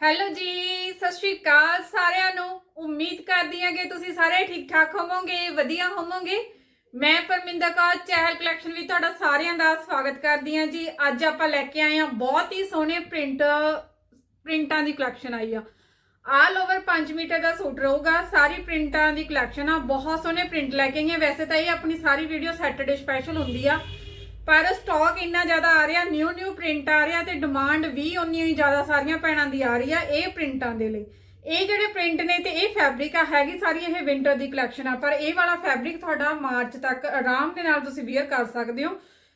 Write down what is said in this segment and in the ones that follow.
Hello ਜੀ, ਸਤਿ ਸ਼੍ਰੀ ਅਕਾਲ ਸਾਰਿਆਂ ਨੂੰ। ਉਮੀਦ ਕਰਦੀ ਹਾਂ ਕਿ ਤੁਸੀਂ ਸਾਰੇ ਠੀਕ ਠਾਕ ਹੋਵੋਗੇ, ਵਧੀਆ ਹੋਵੋਗੇ। ਮੈਂ ਪਰਮਿੰਦਰ ਕੌਰ, ਚਹਿਲ ਕਲੈਕਸ਼ਨ ਵਿੱਚ ਤੁਹਾਡਾ ਸਾਰਿਆਂ ਦਾ ਸਵਾਗਤ ਕਰਦੀ ਹਾਂ ਜੀ। ਅੱਜ ਆਪਾਂ ਲੈ ਕੇ ਆਏ ਹਾਂ ਬਹੁਤ ਹੀ ਸੋਹਣੇ ਪ੍ਰਿੰਟ ਪ੍ਰਿੰਟਾਂ ਦੀ ਕਲੈਕਸ਼ਨ ਆਈ ਆ। ਆਲ ਓਵਰ 5 ਮੀਟਰ ਦਾ ਸੂਟ ਰਹੂਗਾ। ਸਾਰੀ ਪ੍ਰਿੰਟਾਂ ਦੀ ਕਲੈਕਸ਼ਨ ਆ। ਬਹੁਤ ਸੋਹਣੇ ਪ੍ਰਿੰਟ ਲੈ ਕੇ ਆਈਆਂ। ਵੈਸੇ ਤਾਂ ਇਹ ਆਪਣੀ ਸਾਰੀ ਵੀਡੀਓ ਸੈਟਰਡੇ ਸਪੈਸ਼ਲ ਹੁੰਦੀ ਆ। ਪਰ ਸਟਾਕ ਇੰਨਾ ਜ਼ਿਆਦਾ ਆ ਰਿਹਾ ਨਿਊ ਨਿਊ ਪ੍ਰਿੰਟ ਆ ਰਿਹਾ ਤੇ ਡਿਮਾਂਡ ਵੀ ਉਨੀ ਹੀ ਜ਼ਿਆਦਾ ਸਾਰੀਆਂ ਭੈਣਾਂ ਦੀ ਆ ਰਹੀ ਆ ਇਹ ਪ੍ਰਿੰਟਾਂ ਦੇ ਲਈ। ਇਹ ਜਿਹੜੇ ਪ੍ਰਿੰਟ ਨੇ ਤੇ ਇਹ ਫੈਬਰਿਕ ਆ, ਹੈਗੀ ਸਾਰੀ ਇਹ ਵਿੰਟਰ ਦੀ ਕਲੈਕਸ਼ਨ ਆ, ਪਰ ਇਹ ਵਾਲਾ ਫੈਬਰਿਕ ਤੁਹਾਡਾ ਮਾਰਚ ਤੱਕ ਆਰਾਮ ਦੇ ਨਾਲ ਤੁਸੀਂ ਵੇਅਰ ਕਰ ਸਕਦੇ ਹੋ।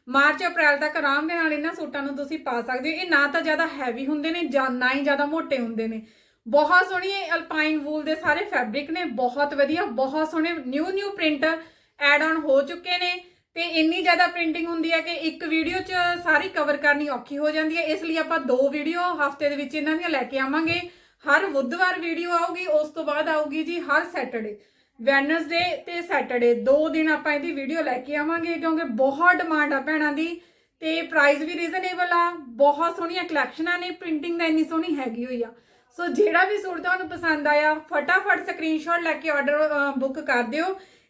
ਮਾਰਚ, ਅਪ੍ਰੈਲ ਤੱਕ ਆਰਾਮ ਦੇ ਨਾਲ ਇਹਨਾਂ ਸੂਟਾਂ ਨੂੰ ਤੁਸੀਂ ਪਾ ਸਕਦੇ ਹੋ। ਇਹ ਨਾ ਤਾਂ ਜ਼ਿਆਦਾ ਹੈਵੀ ਹੁੰਦੇ ਨੇ ਜਾਂ ਨਾ ਹੀ ਜ਼ਿਆਦਾ ਮੋਟੇ ਹੁੰਦੇ ਨੇ। ਬਹੁਤ ਸੋਹਣੀ ਅਲਪਾਈਨ ਵੂਲ ਦੇ ਸਾਰੇ ਫੈਬਰਿਕ ਨੇ, ਬਹੁਤ ਵਧੀਆ, ਬਹੁਤ ਸੋਹਣੇ new new print add on ਹੋ ਚੁੱਕੇ ਨੇ। ਤੇ ਇੰਨੀ ਜ਼ਿਆਦਾ ਪ੍ਰਿੰਟਿੰਗ ਹੁੰਦੀ ਹੈ ਕਿ ਇੱਕ ਵੀਡੀਓ 'ਚ ਸਾਰੀ ਕਵਰ ਕਰਨੀ ਔਖੀ ਹੋ ਜਾਂਦੀ ਹੈ। ਇਸ ਲਈ ਆਪਾਂ ਦੋ ਵੀਡੀਓ ਹਫ਼ਤੇ ਦੇ ਵਿੱਚ ਇਹਨਾਂ ਦੀਆਂ ਲੈ ਕੇ ਆਵਾਂਗੇ। ਹਰ ਬੁੱਧਵਾਰ ਵੀਡੀਓ ਆਊਗੀ, ਉਸ ਤੋਂ ਬਾਅਦ ਆਊਗੀ ਜੀ ਹਰ ਸੈਟਰਡੇ ਵੈਨਸਡੇ ਤੇ ਸੈਟਰਡੇ ਦੋ ਦਿਨ ਆਪਾਂ ਇਹਦੀ ਵੀਡੀਓ ਲੈ ਕੇ ਆਵਾਂਗੇ, ਕਿਉਂਕਿ ਬਹੁਤ ਡਿਮਾਂਡ ਆ ਭੈਣਾਂ ਦੀ। ਤੇ ਪ੍ਰਾਈਸ ਵੀ ਰੀਜ਼ਨੇਬਲ ਆ, ਬਹੁਤ ਸੋਹਣੀਆਂ ਕਲੈਕਸ਼ਨਾਂ ਨੇ ਪ੍ਰਿੰਟਿੰਗ ਦਾ ਇੰਨੀ ਸੋਹਣੀ ਹੈਗੀ ਹੋਈ ਆ। ਸੋ ਜਿਹੜਾ ਵੀ ਸੂਟ ਤੁਹਾਨੂੰ ਪਸੰਦ ਆਇਆ, ਫਟਾਫਟ ਸਕਰੀਨਸ਼ਾਟ ਲੈ ਕੇ ਆਰਡਰ ਬੁੱਕ ਕਰ ਦਿਓ।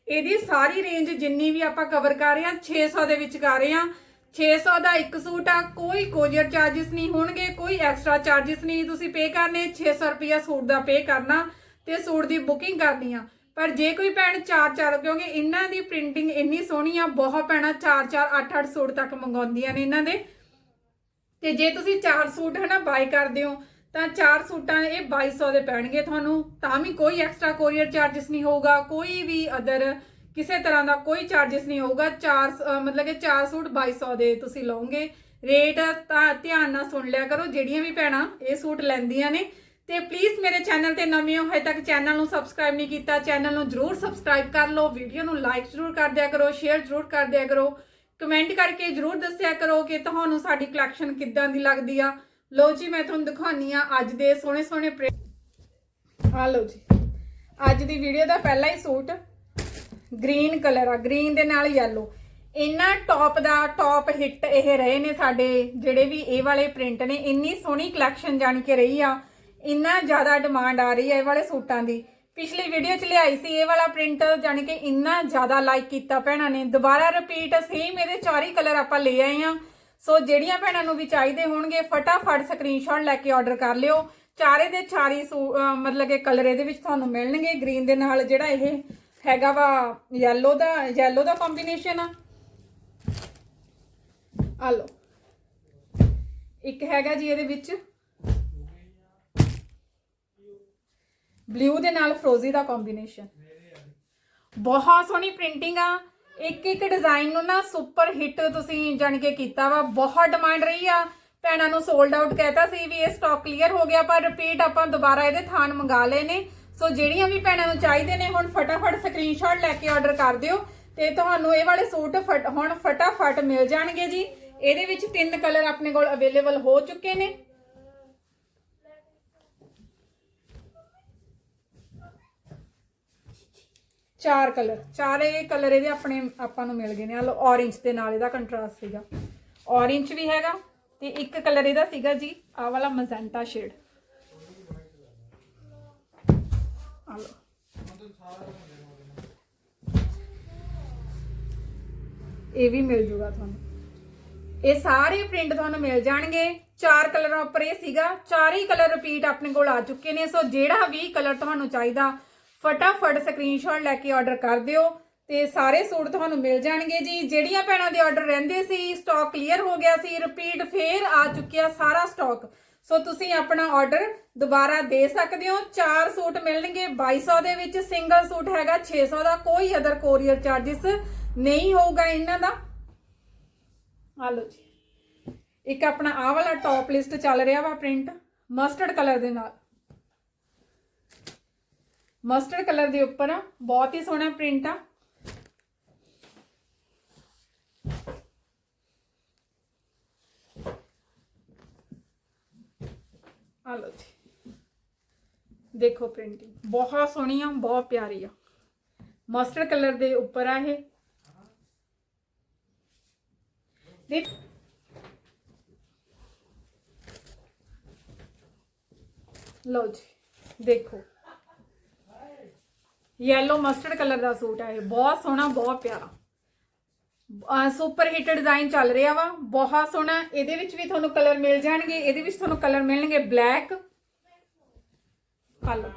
ਇਹਦੀ ਸਾਰੀ ਰੇਂਜ ਜਿੰਨੀ ਵੀ ਆਪਾਂ ਕਵਰ ਕਰ ਰਹੇ ਹਾਂ 600 ਦੇ ਵਿੱਚ ਕਰ ਰਹੇ ਹਾਂ। 600 ਦਾ ਇੱਕ ਸੂਟ ਆ, ਕੋਈ ਕੋਰੀਅਰ ਚਾਰजेस ਨਹੀਂ ਹੋਣਗੇ, ਕੋਈ ਐਕਸਟਰਾ ਚਾਰजेस ਨਹੀਂ। ਤੁਸੀਂ ਪੇ ਕਰਨੇ 600 ਰੁਪਿਆ ਸੂਟ ਦਾ ਪੇ ਕਰਨਾ ਤੇ ਸੂਟ ਦੀ ਬੁਕਿੰਗ ਕਰਨੀ ਆ। ਪਰ ਜੇ ਕੋਈ ਭੈਣ ਚਾਰ ਚਾਰ, ਕਿਉਂਕਿ ਇਹਨਾਂ ਦੀ ਪ੍ਰਿੰਟਿੰਗ ਇੰਨੀ ਸੋਹਣੀ ਆ, ਬਹੁਤ ਭੈਣਾ ਚਾਰ ਚਾਰ 8 8 ਸੂਟ ਤੱਕ ਮੰਗਾਉਂਦੀਆਂ ਨੇ ਇਹਨਾਂ ਦੇ। ਤੇ ਜੇ ਤੁਸੀਂ ਚਾਰ ਸੂਟ ਹਨਾ ਬਾਈ ਕਰਦੇ ਹੋ ਤਾਂ ਚਾਰ ਸੂਟਾਂ ਇਹ 2200 ਦੇ ਪੈਣਗੇ ਤੁਹਾਨੂੰ। ਤਾਂ ਵੀ ਕੋਈ ਐਕਸਟਰਾ ਕੋਰੀਅਰ ਚਾਰजेस ਨਹੀਂ ਹੋਊਗਾ, ਕੋਈ ਵੀ ਅਦਰ ਕਿਸੇ ਤਰ੍ਹਾਂ ਦਾ ਕੋਈ ਚਾਰजेस ਨਹੀਂ ਹੋਊਗਾ। ਚਾਰ ਮਤਲਬ ਕਿ ਚਾਰ ਸੂਟ 2200 ਦੇ ਤੁਸੀਂ ਲਓਗੇ। ਰੇਟ ਤਾਂ ਧਿਆਨ ਨਾਲ ਸੁਣ ਲਿਆ ਕਰੋ, ਜਿਹੜੀਆਂ ਵੀ ਭੈਣਾਂ ਇਹ ਸੂਟ ਲੈਂਦੀਆਂ ਨੇ। ਤੇ ਪਲੀਜ਼ ਮੇਰੇ ਚੈਨਲ ਤੇ ਨਵੇਂ ਹੋ, ਹਜੇ ਤੱਕ ਚੈਨਲ ਨੂੰ ਸਬਸਕ੍ਰਾਈਬ ਨਹੀਂ ਕੀਤਾ ਚੈਨਲ ਨੂੰ ਜਰੂਰ ਸਬਸਕ੍ਰਾਈਬ ਕਰ ਲਓ। ਵੀਡੀਓ ਨੂੰ ਲਾਈਕ ਜਰੂਰ ਕਰ ਦਿਆ ਕਰੋ ਸ਼ੇਅਰ ਜਰੂਰ ਕਰ ਦਿਆ ਕਰੋ। ਕਮੈਂਟ ਕਰਕੇ ਜਰੂਰ ਦੱਸਿਆ ਕਰੋ ਕਿ ਤੁਹਾਨੂੰ ਸਾਡੀ ਕਲੈਕਸ਼ਨ ਕਿੱਦਾਂ ਦੀ ਲੱਗਦੀ ਆ। ਲੋ ਜੀ, ਮੈਂ ਤੁਹਾਨੂੰ ਦਿਖਾਉਣੀ ਆ ਅੱਜ ਦੇ ਸੋਹਣੇ ਸੋਹਣੇ ਪ੍ਰਿੰਟ। ਆ ਲੋ ਜੀ, ਅੱਜ ਦੀ ਵੀਡੀਓ ਦਾ ਪਹਿਲਾ ਹੀ ਸੂਟ ਗ੍ਰੀਨ ਕਲਰ ਆ, ਗ੍ਰੀਨ ਦੇ ਨਾਲ ਯੈਲੋ ਇਹਨਾਂ ਟੌਪ ਦਾ ਟੌਪ ਹਿੱਟ ਇਹ ਰਹੇ ਨੇ ਸਾਡੇ ਜਿਹੜੇ ਵੀ ਇਹ ਵਾਲੇ ਪ੍ਰਿੰਟ ਨੇ, ਇੰਨੀ ਸੋਹਣੀ ਕਲੈਕਸ਼ਨ ਜਾਣੀ ਕਿ ਰਹੀ ਆ, ਇੰਨਾ ਜ਼ਿਆਦਾ ਡਿਮਾਂਡ ਆ ਰਹੀ ਹੈ ਇਹ ਵਾਲੇ ਸੂਟਾਂ ਦੀ। ਪਿਛਲੀ ਵੀਡੀਓ 'ਚ ਲਿਆਈ ਸੀ ਇਹ ਵਾਲਾ ਪ੍ਰਿੰਟ, ਜਾਣੀ ਕਿ ਇੰਨਾ ਜ਼ਿਆਦਾ ਲਾਈਕ ਕੀਤਾ ਭੈਣਾਂ ਨੇ। ਦੁਬਾਰਾ ਰਿਪੀਟ ਸੇਮ ਇਹਦੇ ਚਾਰੇ ਕਲਰ ਆਪਾਂ ਲੈ ਆਏ ਆ। ਸੋ ਜਿਹੜੀਆਂ ਭੈਣਾਂ ਨੂੰ ਵੀ ਚਾਹੀਦੇ ਹੋਣਗੇ, ਫਟਾਫਟ ਸਕਰੀਨਸ਼ਾਟ ਲੈ ਕੇ ਆਰਡਰ ਕਰ ਲਿਓ। ਚਾਰੇ ਦੇ ਚਾਰੀ ਮਤਲਬ ਕਿ ਕਲਰ ਇਹਦੇ ਵਿੱਚ ਤੁਹਾਨੂੰ ਮਿਲਣਗੇ। ਗ੍ਰੀਨ ਦੇ ਨਾਲ ਜਿਹੜਾ ਇਹ ਹੈਗਾ ਵਾ ਯੈਲੋ ਦਾ ਯੈਲੋ ਦਾ ਕੰਬੀਨੇਸ਼ਨ ਆ। ਆ ਲਓ। ਇੱਕ ਹੈਗਾ ਜੀ ਇਹਦੇ ਵਿੱਚ। ਬਲੂ ਦੇ ਨਾਲ ਫਰੋਜ਼ੀ ਦਾ ਕੰਬੀਨੇਸ਼ਨ ਬਹੁਤ ਸੋਹਣੀ ਪ੍ਰਿੰਟਿੰਗ ਆ। ਇੱਕ ਇੱਕ ਡਿਜ਼ਾਈਨ ਨੂੰ ਨਾ ਸੁਪਰ ਹਿੱਟ ਤੁਸੀਂ ਜਾਣ ਕੇ ਕੀਤਾ ਵਾ, ਬਹੁਤ ਡਿਮਾਂਡ ਰਹੀ ਆ। ਭੈਣਾਂ ਨੂੰ ਸੋਲਡ ਆਊਟ ਕਹਿਤਾ ਸੀ ਵੀ ਇਹ ਸਟਾਕ ਕਲੀਅਰ ਹੋ ਗਿਆ, ਪਰ ਰਿਪੀਟ ਆਪਾਂ ਦੁਬਾਰਾ ਇਹਦੇ ਥਾਨ ਮੰਗਾ ਲਏ ਨੇ। ਸੋ ਜਿਹੜੀਆਂ ਵੀ ਭੈਣਾਂ ਨੂੰ ਚਾਹੀਦੇ ਨੇ, ਹੁਣ ਫਟਾਫਟ ਸਕਰੀਨਸ਼ਾਟ ਲੈ ਕੇ ਆਰਡਰ ਕਰ ਦਿਓ ਤੇ ਤੁਹਾਨੂੰ ਇਹ ਵਾਲੇ ਸੂਟ ਫਟ- ਹੁਣ ਫਟਾਫਟ ਮਿਲ ਜਾਣਗੇ ਜੀ। ਇਹਦੇ ਵਿੱਚ ਤਿੰਨ ਕਲਰ ਆਪਣੇ ਕੋਲ ਅਵੇਲੇਬਲ ਹੋ ਚੁੱਕੇ ਨੇ। ਚਾਰ ਕਲਰ ਚਾਰੇ ਕਲਰ ਇਹਦੇ ਆਪਣੇ ਆਪਾਂ ਨੂੰ ਮਿਲ ਗਏ ਨੇ। ਆ ਲੋ orange ਦੇ ਨਾਲ ਇਹਦਾ ਕੰਟਰਾਸਟ ਸੀਗਾ। Orange ਵੀ ਹੈਗਾ ਤੇ ਇੱਕ ਕਲਰ ਇਹਦਾ ਸੀਗਾ ਜੀ ਆ ਵਾਲਾ ਮਜ਼ੈਂਟਾ ਸ਼ੇਡ ਆ ਲੋ ਇਹ ਵੀ ਮਿਲ ਜੂਗਾ ਤੁਹਾਨੂੰ। ਇਹ ਸਾਰੇ ਪ੍ਰਿੰਟ ਤੁਹਾਨੂੰ ਮਿਲ ਜਾਣਗੇ। ਚਾਰ ਕਲਰਾਂ ਉੱਪਰ ਇਹ ਸੀਗਾ। ਚਾਰ ਹੀ ਕਲਰ ਰਿਪੀਟ ਆਪਣੇ ਕੋਲ ਆ ਚੁੱਕੇ ਨੇ। ਸੋ ਜਿਹੜਾ ਵੀ ਕਲਰ ਤੁਹਾਨੂੰ ਚਾਹੀਦਾ ਫਟਾਫਟ ਸਕਰੀਨਸ਼ਾਟ ਲੈ ਕੇ ਆਰਡਰ ਕਰ ਦਿਓ ਤੇ ਸਾਰੇ ਸੂਟ ਤੁਹਾਨੂੰ ਮਿਲ ਜਾਣਗੇ ਜੀ। ਜਿਹੜੀਆਂ ਭੈਣਾਂ ਦੇ ਆਰਡਰ ਰਹਿੰਦੇ ਸੀ ਸਟਾਕ ਕਲੀਅਰ ਹੋ ਗਿਆ ਸੀ ਰਿਪੀਟ ਫੇਰ ਆ ਚੁੱਕਿਆ ਸਾਰਾ ਸਟਾਕ ਸੋ ਤੁਸੀਂ ਆਪਣਾ ਆਰਡਰ ਦੁਬਾਰਾ ਦੇ ਸਕਦੇ ਹੋ। ਚਾਰ ਸੂਟ ਮਿਲਣਗੇ 2200 ਦੇ ਵਿੱਚ ਸਿੰਗਲ ਸੂਟ ਹੈਗਾ 600 ਦਾ ਕੋਈ ਅਦਰ ਕੋਰੀਅਰ ਚਾਰजेस ਨਹੀਂ ਹੋਊਗਾ ਇਹਨਾਂ ਦਾ। ਆ ਲਓ ਜੀ। ਇੱਕ ਆਪਣਾ ਆਹ ਵਾਲਾ ਟੌਪ ਲਿਸਟ ਚੱਲ ਰਿਹਾ ਵਾ ਪ੍ਰਿੰਟ ਮਸਟਰਡ ਕਲਰ ਦੇ ਨਾਲ। ਮਸਟਰਡ ਕਲਰ ਦੇ ਉੱਪਰ ਆ ਬਹੁਤ ਹੀ ਸੋਹਣਾ ਪ੍ਰਿੰਟ ਆ ਆ ਲਓ ਜੀ ਦੇਖੋ ਪ੍ਰਿੰਟਿੰਗ ਬਹੁਤ ਸੋਹਣੀ ਆ ਬਹੁਤ ਪਿਆਰੀ ਆ ਮਸਟਰਡ ਕਲਰ ਦੇ ਉੱਪਰ ਆ ਇਹ ਦੇਖ ਲਓ ਜੀ ਦੇਖੋ ਯੈਲੋ ਮਸਟਰਡ ਕਲਰ ਦਾ ਸੂਟ ਹੈ ਇਹ। ਬਹੁਤ ਸੋਹਣਾ, ਬਹੁਤ ਪਿਆਰਾ। ਸੁਪਰ ਹਿੱਟ ਡਿਜ਼ਾਈਨ ਚੱਲ ਰਿਹਾ ਵਾ। ਬਹੁਤ ਸੋਹਣਾ। ਇਹਦੇ ਵਿੱਚ ਵੀ ਤੁਹਾਨੂੰ ਕਲਰ ਮਿਲ ਜਾਣਗੇ। ਇਹਦੇ ਵਿੱਚ ਤੁਹਾਨੂੰ ਕਲਰ ਮਿਲਣਗੇ ਬਲੈਕ ਹਲੋ।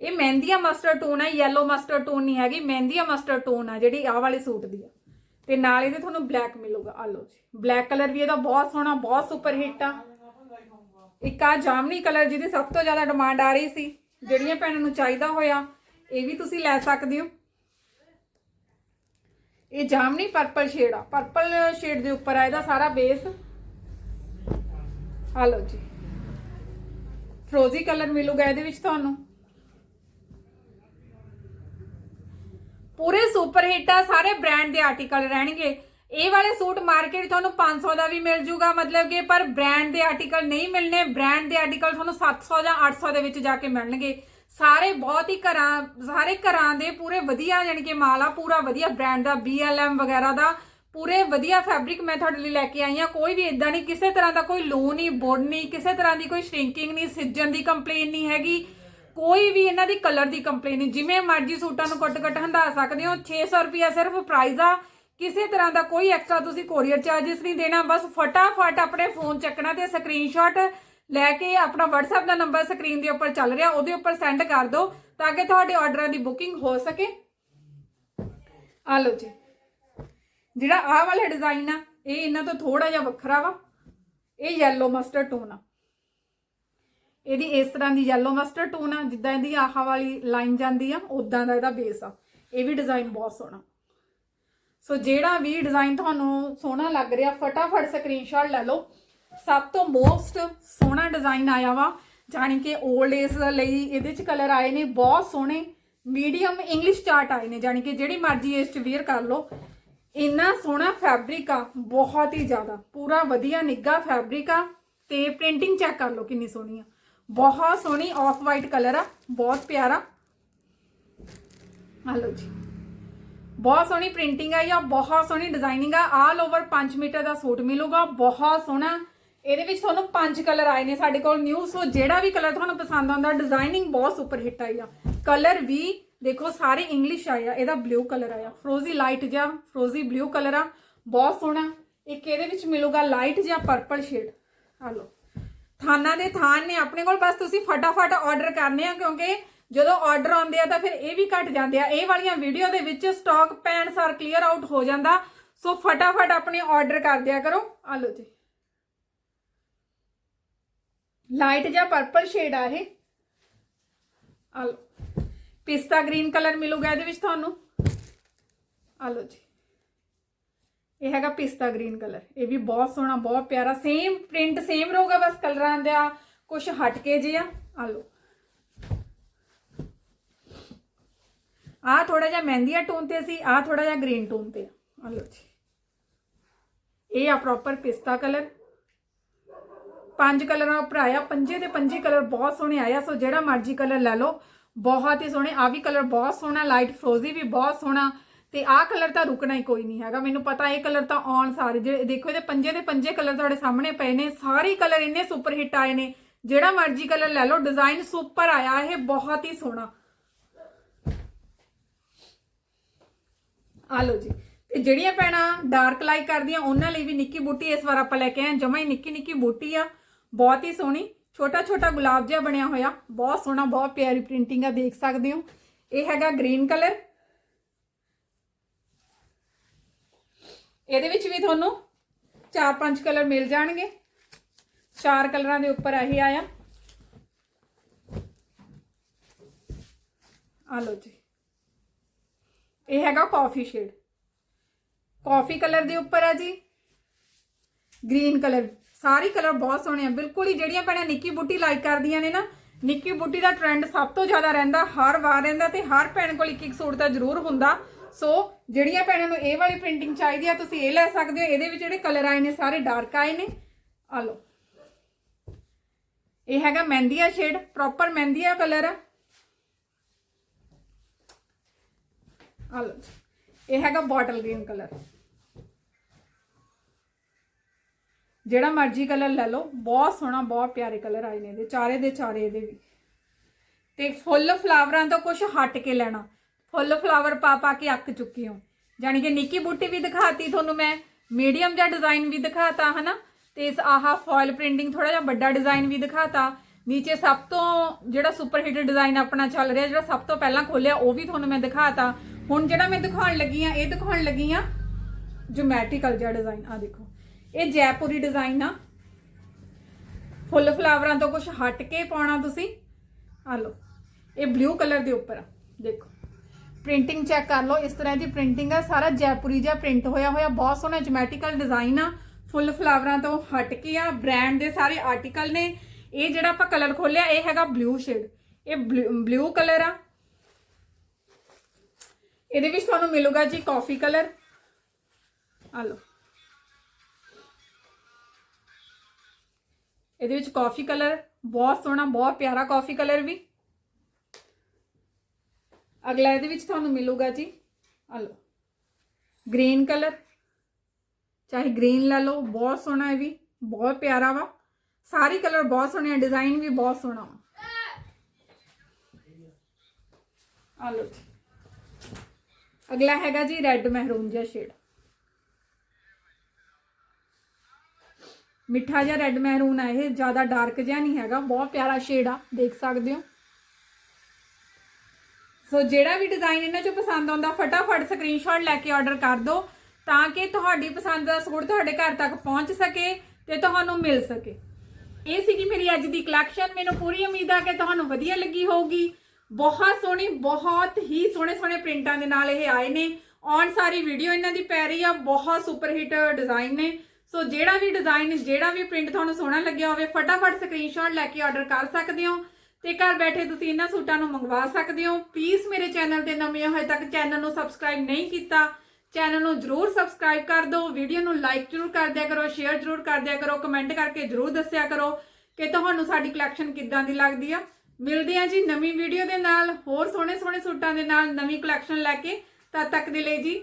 ਇਹ ਮਹਿੰਦੀਆ ਮਸਟਰਡ ਟੋਨ ਹੈ ਯੈਲੋ ਮਸਟਰਡ ਟੋਨ ਨਹੀਂ ਹੈਗੀ। ਮਹਿੰਦੀਆ ਮਸਟਰਡ ਟੋਨ ਆ, ਜਿਹੜੀ ਆਹ ਵਾਲੇ ਸੂਟ ਦੀ ਆ। ਤੇ ਨਾਲ ਇਹਦੇ ਤੁਹਾਨੂੰ ਬਲੈਕ ਮਿਲੂਗਾ। ਆ ਲਓ ਜੀ। ਬਲੈਕ ਕਲਰ ਵੀ ਇਹਦਾ ਬਹੁਤ ਸੋਹਣਾ, ਬਹੁਤ ਸੁਪਰ ਹਿੱਟ ਆ। ਇੱਕ ਆ ਜਾਮਨੀ ਕਲਰ ਜਿਹਦੀ ਸਭ ਤੋਂ ਜ਼ਿਆਦਾ ਡਿਮਾਂਡ ਆ ਰਹੀ ਸੀ। ਜਿਹੜੀਆਂ ਭੈਣਾਂ ਨੂੰ ਚਾਹੀਦਾ ਹੋਇਆ, ਇਹ ਵੀ ਤੁਸੀਂ ਲੈ ਸਕਦੇ ਹੋ। ਇਹ ਜਾਮਨੀ ਪਰਪਲ ਸ਼ੇਡ ਆ। ਪਰਪਲ ਸ਼ੇਡ ਦੇ ਉੱਪਰ ਆ ਇਹਦਾ ਸਾਰਾ ਬੇਸ ਆ ਲਓ ਜੀ। ਫਰੋਜ਼ੀ ਕਲਰ ਮਿਲੂਗਾ ਇਹਦੇ ਵਿੱਚ ਤੁਹਾਨੂੰ। ਪੂਰੇ ਸੁਪਰ ਹਿੱਟ ਆ, ਸਾਰੇ ਬ੍ਰਾਂਡ ਦੇ ਆਰਟੀਕਲ ਰਹਿਣਗੇ। ਇਹ ਵਾਲੇ ਸੂਟ ਮਾਰਕੀਟ ਤੁਹਾਨੂੰ 500 ਦਾ ਵੀ ਮਿਲ ਜੂਗਾ, ਮਤਲਬ ਕਿ ਪਰ ਬ੍ਰਾਂਡ ਦੇ ਆਰਟੀਕਲ ਨਹੀਂ ਮਿਲਣੇ ਬ੍ਰਾਂਡ ਦੇ ਆਰਟੀਕਲ ਤੁਹਾਨੂੰ 700 ਜਾਂ 800 ਦੇ ਵਿੱਚ ਜਾ ਕੇ ਮਿਲਣਗੇ। ਸਾਰੇ ਬਹੁਤ ਹੀ ਘਰਾਂ, ਸਾਰੇ ਘਰਾਂ ਦੇ ਪੂਰੇ ਵਧੀਆ ਯਾਨੀ ਕਿ ਮਾਲ ਆ, ਪੂਰਾ ਵਧੀਆ ਬ੍ਰਾਂਡ ਦਾ BLM ਵਗੈਰਾ ਦਾ, ਪੂਰੇ ਵਧੀਆ ਫੈਬਰਿਕ ਮੈਂ ਤੁਹਾਡੇ ਲਈ ਲੈ ਕੇ ਆਈ ਆ ਕੋਈ ਵੀ ਇਦਾਂ ਨਹੀਂ, ਕਿਸੇ ਤਰ੍ਹਾਂ ਦਾ ਕੋਈ ਲੋ ਨਹੀਂ ਬੁੜ ਨਹੀਂ, ਕਿਸੇ ਤਰ੍ਹਾਂ ਦੀ ਕੋਈ ਸ਼ਰਿੰਕਿੰਗ ਨਹੀਂ, ਸਿੱਜਣ ਦੀ ਕੰਪਲੇਨ ਨਹੀਂ ਹੈਗੀ। ਕੋਈ ਵੀ ਇਹਨਾਂ ਦੀ ਕਲਰ ਦੀ ਕੰਪਲੇਨ ਨਹੀਂ। ਜਿਵੇਂ ਮਰਜ਼ੀ ਸੂਟਾਂ ਨੂੰ ਕੱਟ-ਕੱਟ ਹੰਦਾ ਸਕਦੇ ਹੋ। 600 ਰੁਪਿਆ ਸਿਰਫ ਪ੍ਰਾਈਸ ਆ। ਕਿਸੇ ਤਰ੍ਹਾਂ ਦਾ ਕੋਈ ਐਕਸਟਰਾ ਤੁਸੀਂ ਕੋਰੀਅਰ ਚਾਰजेस ਨਹੀਂ ਦੇਣਾ, ਬਸ ਫਟਾਫਟ ਆਪਣੇ ਫੋਨ ਚੱਕਣਾ ਤੇ ਸਕਰੀਨਸ਼ਾਟ ਲੈ ਕੇ ਆਪਣਾ WhatsApp ਦਾ ਨੰਬਰ ਸਕਰੀਨ ਦੇ ਉੱਪਰ ਚੱਲ ਰਿਹਾ, ਉਹਦੇ ਉੱਪਰ ਸੈਂਡ ਕਰ ਦਿਓ ਤਾਂ ਕਿ ਤੁਹਾਡੇ ਆਰਡਰਾਂ ਦੀ ਬੁਕਿੰਗ ਹੋ ਸਕੇ। ਆ ਲਓ ਜੀ। ਜਿਹੜਾ ਆਹ ਵਾਲਾ ਡਿਜ਼ਾਈਨ ਆ, ਇਹ ਇਹਨਾਂ ਤੋਂ ਥੋੜਾ ਜਿਹਾ ਵੱਖਰਾ ਵਾ। ਇਹ ਯੈਲੋ ਮਸਟਰਡ ਟੋਨ ਆ। ਇਹਦੀ ਇਸ ਤਰ੍ਹਾਂ ਦੀ ਯੈਲੋ ਮਸਟਰਡ ਟੋਨ ਆ, ਜਿੱਦਾਂ ਇਹਦੀ ਆਹ ਵਾਲੀ ਲਾਈਨ ਜਾਂਦੀ ਆ ਉਦਾਂ ਦਾ ਇਹਦਾ ਬੇਸ ਆ। ਇਹ ਵੀ ਡਿਜ਼ਾਈਨ ਬਹੁਤ ਸੋਹਣਾ। ਸੋ ਜਿਹੜਾ ਵੀ ਡਿਜ਼ਾਈਨ ਤੁਹਾਨੂੰ ਸੋਹਣਾ ਲੱਗ ਰਿਹਾ, ਫਟਾਫਟ ਸਕਰੀਨਸ਼ਾਟ ਲੈ ਲਓ। ਸਭ ਤੋਂ ਮੋਸਟ ਸੋਹਣਾ ਡਿਜ਼ਾਈਨ ਆਇਆ ਵਾ, ਜਾਣੀ ਕਿ 올ਡ ਏਜ ਲਈ ਇਹਦੇ ਚ ਕਲਰ ਆਏ ਨੇ, ਬਹੁਤ ਸੋਹਣੇ ਮੀਡੀਅਮ ਇੰਗਲਿਸ਼ ਚਾਰਟ ਆਏ ਨੇ, ਜਾਣੀ ਕਿ ਜਿਹੜੀ ਮਰਜ਼ੀ ਏਜ ਚ ਵੇਅਰ ਕਰ ਲਓ। ਇੰਨਾ ਸੋਹਣਾ ਫੈਬਰਿਕ ਆ, ਬਹੁਤ ਹੀ ਜ਼ਿਆਦਾ। ਪੂਰਾ ਵਧੀਆ ਨਿੱਘਾ ਫੈਬਰਿਕ ਆ, ਤੇ ਪ੍ਰਿੰਟਿੰਗ ਚੈੱਕ ਕਰ ਲਓ ਕਿੰਨੀ ਸੋਹਣੀ ਆ। ਬਹੁਤ ਸੋਹਣੀ ਆਫ ਵਾਈਟ ਕਲਰ ਆ, ਬਹੁਤ ਪਿਆਰਾ। ਆ ਲਓ ਜੀ। ਬਹੁਤ ਸੋਹਣੀ ਪ੍ਰਿੰਟਿੰਗ ਆਈ ਆ, ਬਹੁਤ ਸੋਹਣੀ ਡਿਜ਼ਾਈਨਿੰਗ ਆ। ਆਲ ਓਵਰ 5 ਮੀਟਰ ਦਾ ਸੂਟ ਮਿਲੂਗਾ, ਬਹੁਤ ਸੋਹਣਾ। ਇਹਦੇ ਵਿੱਚ ਤੁਹਾਨੂੰ ਪੰਜ ਕਲਰ ਆਏ ਨੇ ਸਾਡੇ ਕੋਲ ਨਿਊ ਸੋ ਜਿਹੜਾ ਵੀ ਕਲਰ ਤੁਹਾਨੂੰ ਪਸੰਦ ਆਉਂਦਾ ਡਿਜ਼ਾਈਨਿੰਗ ਬਹੁਤ ਸੁਪਰ ਹਿੱਟ ਆਈ ਆ। ਕਲਰ ਵੀ ਦੇਖੋ, ਸਾਰੇ ਇੰਗਲਿਸ਼ ਆਇਆ ਇਹਦਾ ਬਲੂ ਕਲਰ ਆਇਆ। ਫਰੋਜ਼ੀ ਲਾਈਟ ਜਿਹਾ ਫਰੋਜ਼ੀ ਬਲੂ ਕਲਰ ਆ, ਬਹੁਤ ਸੋਹਣਾ। ਇੱਕ ਇਹਦੇ ਵਿੱਚ ਮਿਲੂਗਾ ਲਾਈਟ ਜਿਹਾ ਪਰਪਲ ਸ਼ੇਡ ਆ ਲਓ। ਥਾਨਾਂ ਦੇ ਥਾਨ ਨੇ, ਆਪਣੇ ਕੋਲ ਬਸ ਤੁਸੀਂ ਫਟਾਫਟ ਆਰਡਰ ਕਰਨੇ ਆ, ਕਿਉਂਕਿ ਜਦੋਂ ਆਰਡਰ ਆਉਂਦੇ ਆ ਤਾਂ ਫਿਰ ਇਹ ਵੀ ਘਟ ਜਾਂਦੇ ਆ। ਇਹ ਵਾਲੀਆਂ ਵੀਡੀਓ ਦੇ ਵਿੱਚ ਸਟਾਕ ਪੈਣ ਸਾਰ ਕਲੀਅਰ ਆਊਟ ਹੋ ਜਾਂਦਾ। ਸੋ ਫਟਾਫਟ ਆਪਣੇ ਆਰਡਰ ਕਰ ਦਿਆ ਕਰੋ। ਆ ਲਓ ਜੀ। ਲਾਈਟ ਜਾਂ ਪਰਪਲ ਸ਼ੇਡ ਆ ਇਹ। ਆ ਲਓ। ਪਿਸਤਾ ਗ੍ਰੀਨ ਕਲਰ ਮਿਲੂਗਾ ਇਹਦੇ ਵਿੱਚ ਤੁਹਾਨੂੰ। ਆ ਲਓ ਜੀ। ਇਹ ਹੈਗਾ ਪਿਸਤਾ ਗ੍ਰੀਨ ਕਲਰ ਇਹ ਵੀ ਬਹੁਤ ਸੋਹਣਾ, ਬਹੁਤ ਪਿਆਰਾ। ਸੇਮ ਪ੍ਰਿੰਟ ਸੇਮ ਰਹੂਗਾ ਬਸ ਕਲਰਾਂ ਦਾ ਕੁਝ ਹਟ ਕੇ ਜਿਆ ਆ ਲਓ। ਆ ਥੋੜਾ ਜਿਹਾ ਮਹਿੰਦੀਆ ਟੋਨ ਤੇ ਸੀ, ਆ ਥੋੜਾ ਜਿਹਾ ਗ੍ਰੀਨ ਟੋਨ ਤੇ ਆ। ਲਓ ਜੀ। ਇਹ ਆ ਪ੍ਰੋਪਰ ਪਿਸਤਾ ਕਲਰ ਪੰਜ ਕਲਰਾਂ ਉੱਪਰ ਆਇਆ, ਪੰਜੇ ਦੇ ਪੰਜੇ ਕਲਰ ਬਹੁਤ ਸੋਹਣੇ ਆਇਆ, ਸੋ ਜਿਹੜਾ ਮਰਜ਼ੀ ਕਲਰ ਲੈ ਲਓ, ਬਹੁਤ ਹੀ ਸੋਹਣੇ। ਆ ਵੀ ਕਲਰ ਬਹੁਤ ਸੋਹਣਾ ਲਾਈਟ ਫਰੋਜ਼ੀ ਵੀ ਬਹੁਤ ਸੋਹਣਾ, ਤੇ ਆਹ ਕਲਰ ਤਾਂ ਰੁਕਣਾ ਹੀ ਕੋਈ ਨਹੀਂ ਹੈਗਾ। ਮੈਨੂੰ ਪਤਾ, ਇਹ ਕਲਰ ਤਾਂ ਆਉਣ ਸਾਰੇ ਜਿਹੜੇ, ਦੇਖੋ ਇਹਦੇ ਪੰਜੇ ਦੇ ਪੰਜੇ ਕਲਰ ਤੁਹਾਡੇ ਸਾਹਮਣੇ ਪਏ ਨੇ, ਸਾਰੇ ਕਲਰ ਇੰਨੇ ਸੁਪਰ ਹਿੱਟ ਆਏ ਨੇ। ਜਿਹੜਾ ਮਰਜ਼ੀ ਕਲਰ ਲੈ ਲਓ ਡਿਜ਼ਾਈਨ ਸੁਪਰ ਆਇਆ, ਇਹ ਬਹੁਤ ਹੀ ਸੋਹਣਾ। ਆ ਲਓ ਜੀ। ਤੇ ਜਿਹੜੀਆਂ ਪੈਣਾ ਡਾਰਕ ਲਾਈਕ ਕਰਦੀਆਂ, ਉਹਨਾਂ ਲਈ ਵੀ ਨਿੱਕੀ ਬੂਟੀ ਇਸ ਵਾਰ ਆਪਾਂ ਲੈ ਕੇ ਆਏ ਜਮਾ ਹੀ ਨਿੱਕੀ ਨਿੱਕੀ ਬੂਟੀ ਆ। ਬਹੁਤ ਹੀ ਸੋਹਣੀ ਛੋਟਾ ਛੋਟਾ ਗੁਲਾਬ ਜਿਹਾ ਬਣਿਆ ਹੋਇਆ। ਬਹੁਤ ਸੋਹਣਾ, ਬਹੁਤ ਪਿਆਰੀ ਪ੍ਰਿੰਟਿੰਗ ਆ, ਦੇਖ ਸਕਦੇ ਹੋ। ਇਹ ਹੈਗਾ ਗ੍ਰੀਨ ਕਲਰ ਇਹਦੇ ਵਿੱਚ ਵੀ ਤੁਹਾਨੂੰ ਚਾਰ ਪੰਜ ਕਲਰ ਮਿਲ ਜਾਣਗੇ। ਚਾਰ ਕਲਰਾਂ ਦੇ ਉੱਪਰ ਇਹ ਆਇਆ। ਆ ਲਓ ਜੀ। ਇਹ ਹੈਗਾ ਕਾਫੀ ਸ਼ੇਡ ਕਾਫੀ ਕਲਰ ਦੇ ਉੱਪਰ ਆ ਜੀ। ਗ੍ਰੀਨ ਕਲਰ ਸਾਰੇ ਕਲਰ ਬਹੁਤ ਸੋਹਣੇ ਆ। ਬਿਲਕੁਲ ਹੀ ਜਿਹੜੀਆਂ ਭੈਣਾਂ ਨਿੱਕੀ ਬੁੱਟੀ ਲਾਈਕ ਕਰਦੀਆਂ ਨੇ ਨਾ, ਨਿੱਕੀ ਬੁੱਟੀ ਦਾ ਟ੍ਰੈਂਡ ਸਭ ਤੋਂ ਜ਼ਿਆਦਾ ਰਹਿੰਦਾ, ਹਰ ਵਾਰ ਰਹਿੰਦਾ ਤੇ ਹਰ ਭੈਣ ਕੋਲ ਇੱਕ ਇੱਕ ਸੂਟ ਤਾਂ ਜ਼ਰੂਰ ਹੁੰਦਾ। ਸੋ ਜਿਹੜੀਆਂ ਭੈਣਾਂ ਨੂੰ ਇਹ ਵਾਲੀ ਪ੍ਰਿੰਟਿੰਗ ਚਾਹੀਦੀ ਆ, ਤੁਸੀਂ ਇਹ ਲੈ ਸਕਦੇ ਹੋ। ਇਹਦੇ ਵਿੱਚ ਜਿਹੜੇ ਕਲਰ ਆਏ ਨੇ, ਸਾਰੇ ਡਾਰਕ ਆਏ ਨੇ। ਆ ਲਓ। ਇਹ ਹੈਗਾ ਮਹਿੰਦੀਆ ਸ਼ੇਡ ਪ੍ਰੋਪਰ ਮਹਿੰਦੀਆ ਕਲਰ ਆ। ਆ ਲਓ। ਇਹ ਹੈਗਾ ਬੋਟਲ ਗ੍ਰੀਨ ਕਲਰ। ਜਿਹੜਾ ਮਰਜ਼ੀ ਕਲਰ ਲੈ ਲਓ, ਬਹੁਤ ਸੋਹਣਾ, ਬਹੁਤ ਪਿਆਰੇ ਕਲਰ ਆਏ ਨੇ ਇਹਦੇ, ਚਾਰੇ ਦੇ ਚਾਰੇ ਇਹਦੇ ਵੀ। ਤੇ ਫੁੱਲ ਫਲਾਵਰਾਂ ਤੋਂ ਕੁਝ ਹਟ ਕੇ ਲੈਣਾ। ਫੁੱਲ ਫਲਾਵਰ ਪਾ ਪਾ ਕੇ ਅੱਕ ਚੁੱਕੀ ਹਾਂ। ਜਾਣੀ ਕਿ ਨਿੱਕੀ ਬੂਟੀ ਵੀ ਦਿਖਾਤੀ ਤੁਹਾਨੂੰ ਮੈਂ, ਮੀਡੀਅਮ ਜਿਹਾ ਡਿਜ਼ਾਈਨ ਵੀ ਦਿਖਾਤਾ, ਹਨਾ? ਤੇ ਇਸ ਆਹ ਫੋਇਲ ਪ੍ਰਿੰਟਿੰਗ ਥੋੜਾ ਜਿਹਾ ਵੱਡਾ ਡਿਜ਼ਾਈਨ ਵੀ ਦਿਖਾਤਾ। ਨੀਚੇ ਸਭ ਤੋਂ ਜਿਹੜਾ ਸੁਪਰ ਹਿੱਟ ਡਿਜ਼ਾਈਨ ਆਪਣਾ ਚੱਲ ਰਿਹਾ, ਜਿਹੜਾ ਸਭ ਤੋਂ ਪਹਿਲਾਂ ਖੋਲਿਆ ਉਹ ਵੀ ਤੁਹਾਨੂੰ ਮੈਂ ਦਿਖਾਤਾ। ਹੁਣ ਜਿਹੜਾ ਮੈਂ ਦਿਖਾਉਣ ਲੱਗੀ ਆ, ਇਹ ਦਿਖਾਉਣ ਲੱਗੀ ਆ ਜਿਓਮੈਟ੍ਰੀਕਲ ਜਿਹਾ ਡਿਜ਼ਾਈਨ ਆ ਦੇਖੋ। ਇਹ ਜੈਪੁਰੀ ਡਿਜ਼ਾਈਨ ਆ। ਫੁੱਲ ਫਲਾਵਰਾਂ ਤੋਂ ਕੁਝ ਹਟ ਕੇ ਪਾਉਣਾ ਤੁਸੀਂ। ਆ ਲਓ, ਇਹ ਬਲੂ ਕਲਰ ਦੇ ਉੱਪਰ ਆ। ਦੇਖੋ ਪ੍ਰਿੰਟਿੰਗ ਚੈੱਕ ਕਰ ਲਓ, ਇਸ ਤਰ੍ਹਾਂ ਦੀ ਪ੍ਰਿੰਟਿੰਗ ਆ। ਸਾਰਾ ਜੈਪੁਰੀ ਜਿਹਾ ਪ੍ਰਿੰਟ ਹੋਇਆ ਹੋਇਆ, ਬਹੁਤ ਸੋਹਣਾ ਜਿਓਮੈਟ੍ਰੀਕਲ ਡਿਜ਼ਾਈਨ ਆ। ਫੁੱਲ ਫਲਾਵਰਾਂ ਤੋਂ ਹਟ ਕੇ ਆ ਬ੍ਰਾਂਡ ਦੇ ਸਾਰੇ ਆਰਟੀਕਲ ਨੇ। ਇਹ ਜਿਹੜਾ ਆਪਾਂ ਕਲਰ ਖੋਲਿਆ ਇਹ ਹੈਗਾ ਬਲੂ ਸ਼ੇਡ ਇਹ ਬਲੂ ਕਲਰ ਆ। ਇਹਦੇ ਵਿੱਚ ਤੁਹਾਨੂੰ ਮਿਲੂਗਾ ਜੀ ਕਾਫੀ ਕਲਰ ਆ ਲਓ ਇਹਦੇ ਵਿੱਚ ਕਾਫੀ ਕਲਰ ਬਹੁਤ ਸੋਹਣਾ, ਬਹੁਤ ਪਿਆਰਾ ਕਾਫੀ ਕਲਰ ਵੀ। ਅਗਲਾ ਇਹਦੇ ਵਿੱਚ ਤੁਹਾਨੂੰ ਮਿਲੂਗਾ ਜੀ ਆ ਲਓ ਗ੍ਰੀਨ ਕਲਰ ਚਾਹੇ ਗ੍ਰੀਨ ਲੈ ਲਓ, ਬਹੁਤ ਸੋਹਣਾ ਹੈ ਵੀ, ਬਹੁਤ ਪਿਆਰਾ ਵਾ। ਸਾਰੀ ਕਲਰ ਬਹੁਤ ਸੋਹਣੇ ਆ ਡਿਜ਼ਾਈਨ ਵੀ ਬਹੁਤ ਸੋਹਣਾ ਵਾ। ਆ ਲਓ ਜੀ। ਅਗਲਾ ਹੈਗਾ ਜੀ ਰੈੱਡ ਮਹਿਰੂਨ ਜਿਹਾ ਸ਼ੇਡ ਮਿੱਠਾ ਜਿਹਾ ਰੈੱਡ ਮਹਿਰੂਨ ਆ ਇਹ, ਜ਼ਿਆਦਾ ਡਾਰਕ ਜਿਹਾ ਨਹੀਂ ਹੈਗਾ, ਬਹੁਤ ਪਿਆਰਾ ਸ਼ੇਡ ਆ, ਦੇਖ ਸਕਦੇ ਹੋ। ਸੋ ਜਿਹੜਾ ਵੀ ਡਿਜ਼ਾਈਨ ਇਹਨਾਂ ਚੋਂ ਪਸੰਦ ਆਉਂਦਾ, ਫਟਾਫਟ ਸਕਰੀਨਸ਼ਾਟ ਲੈ ਕੇ ਆਰਡਰ ਕਰ ਦਿਓ, ਤਾਂ ਕਿ ਤੁਹਾਡੀ ਪਸੰਦ ਦਾ ਸੂਟ ਤੁਹਾਡੇ ਘਰ ਤੱਕ ਪਹੁੰਚ ਸਕੇ ਤੇ ਤੁਹਾਨੂੰ ਮਿਲ ਸਕੇ। ਇਹ ਸੀਗੀ ਮੇਰੀ ਅੱਜ ਦੀ ਕਲੈਕਸ਼ਨ ਮੈਨੂੰ ਪੂਰੀ ਉਮੀਦ ਆ ਕਿ ਤੁਹਾਨੂੰ ਵਧੀਆ ਲੱਗੀ ਹੋਊਗੀ। ਬਹੁਤ ਸੋਹਣੀ, ਬਹੁਤ ਹੀ ਸੋਹਣੇ ਸੋਹਣੇ ਪ੍ਰਿੰਟਾਂ ਦੇ ਨਾਲ ਇਹ ਆਏ ਨੇ। ਔਨ ਸਾਰੀ ਵੀਡੀਓ ਇਹਨਾਂ ਦੀ ਪੈ ਰਹੀ ਆ, ਬਹੁਤ ਸੁਪਰ ਹਿੱਟ ਡਿਜ਼ਾਈਨ ਨੇ। ਸੋ ਜਿਹੜਾ ਵੀ ਡਿਜ਼ਾਈਨ ਜਿਹੜਾ ਵੀ ਪ੍ਰਿੰਟ ਤੁਹਾਨੂੰ ਸੋਹਣਾ ਲੱਗਿਆ ਹੋਵੇ, ਫਟਾਫਟ ਸਕਰੀਨਸ਼ਾਟ ਲੈ ਕੇ ਆਰਡਰ ਕਰ ਸਕਦੇ ਹੋ। ਤੇ ਘਰ ਬੈਠੇ ਤੁਸੀਂ ਇਹਨਾਂ ਸੂਟਾਂ ਨੂੰ ਮੰਗਵਾ ਸਕਦੇ ਹੋ। ਪਲੀਜ਼ ਮੇਰੇ ਚੈਨਲ ਤੇ ਨਵੇਂ ਹੋਏ ਤੱਕ ਚੈਨਲ ਨੂੰ ਸਬਸਕ੍ਰਾਈਬ ਨਹੀਂ ਕੀਤਾ ਚੈਨਲ ਨੂੰ ਜਰੂਰ ਸਬਸਕ੍ਰਾਈਬ ਕਰ ਦਿਓ। ਵੀਡੀਓ ਨੂੰ ਲਾਈਕ ਜਰੂਰ ਕਰ ਦਿਆ ਕਰੋ ਸ਼ੇਅਰ ਜਰੂਰ ਕਰ ਦਿਆ ਕਰੋ ਕਮੈਂਟ ਕਰਕੇ ਜਰੂਰ ਦੱਸਿਆ ਕਰੋ ਕਿ ਤੁਹਾਨੂੰ ਸਾਡੀ ਕਲੈਕਸ਼ਨ ਕਿੱਦਾਂ ਦੀ ਲੱਗਦੀ ਆ। ਮਿਲਦੇ ਆ ਜੀ ਨਵੀਂ ਵੀਡੀਓ ਦੇ ਨਾਲ, ਹੋਰ ਸੋਹਣੇ ਸੋਹਣੇ ਸੂਟਾਂ ਦੇ ਨਾਲ ਨਵੀਂ ਕਲੈਕਸ਼ਨ ਲੈ ਕੇ ਤਦ ਤੱਕ ਦੇ ਲਈ ਜੀ,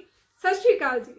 ਸਤਿ ਸ਼੍ਰੀ ਅਕਾਲ ਜੀ।